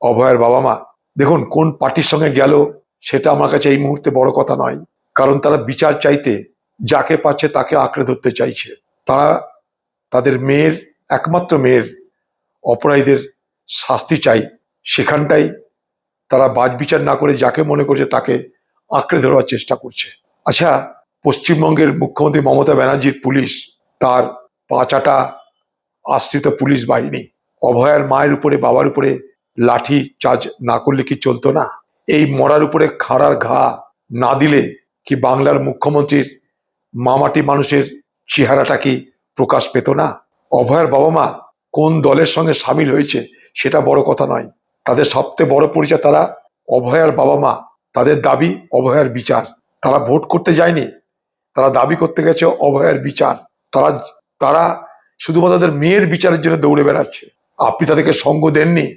অভয়ের বাবা মা। দেখুন, কোন পার্টির সঙ্গে গেল, সেটা আমার কাছে এই মুহূর্তে বড় কথা নয়। কারণ তারা বিচার চাইতে, যাকে পাচ্ছে তাকে আঁকড়ে ধরতে চাইছে। তারা তাদের মেয়ের, একমাত্র মেয়ের অপরাধীদের শাস্তি চাই। সেখানটাই তারা বাজ বিচার না করে যাকে মনে করছে তাকে আঁকড়ে ধরবার চেষ্টা করছে। আচ্ছা পশ্চিমবঙ্গের মুখ্যমন্ত্রী মমতা ব্যানার্জির পুলিশ, তার পাঁচাটা আশ্রিত পুলিশ বাহিনী। অভয়ার মায়ের উপরে, বাবার উপরে লাঠি চার্জ না করলে কি চলতো না? এই মরার উপরে খাড়ার ঘা না দিলে কি বাংলার মুখ্যমন্ত্রীর মামাটি মানুষের চেহারাটা কি প্রকাশ পেত না? অভয়ার বাবা মা কোন দলের সঙ্গে সামিল হয়েছে সেটা বড় কথা নয়। তাদের সবচেয়ে বড় পরিচয় তারা অভয়ার বাবা মা তাদের দাবি অভয়ার বিচার। তারা ভোট করতে যায়নি। তারা দাবি করতে গেছে অভয়ার বিচার। তারা তারা শুধুমাত্র তাদের মেয়ের বিচারের জন্য দৌড়ে বেড়াচ্ছে। আপনি তাদেরকে সঙ্গ দেননি।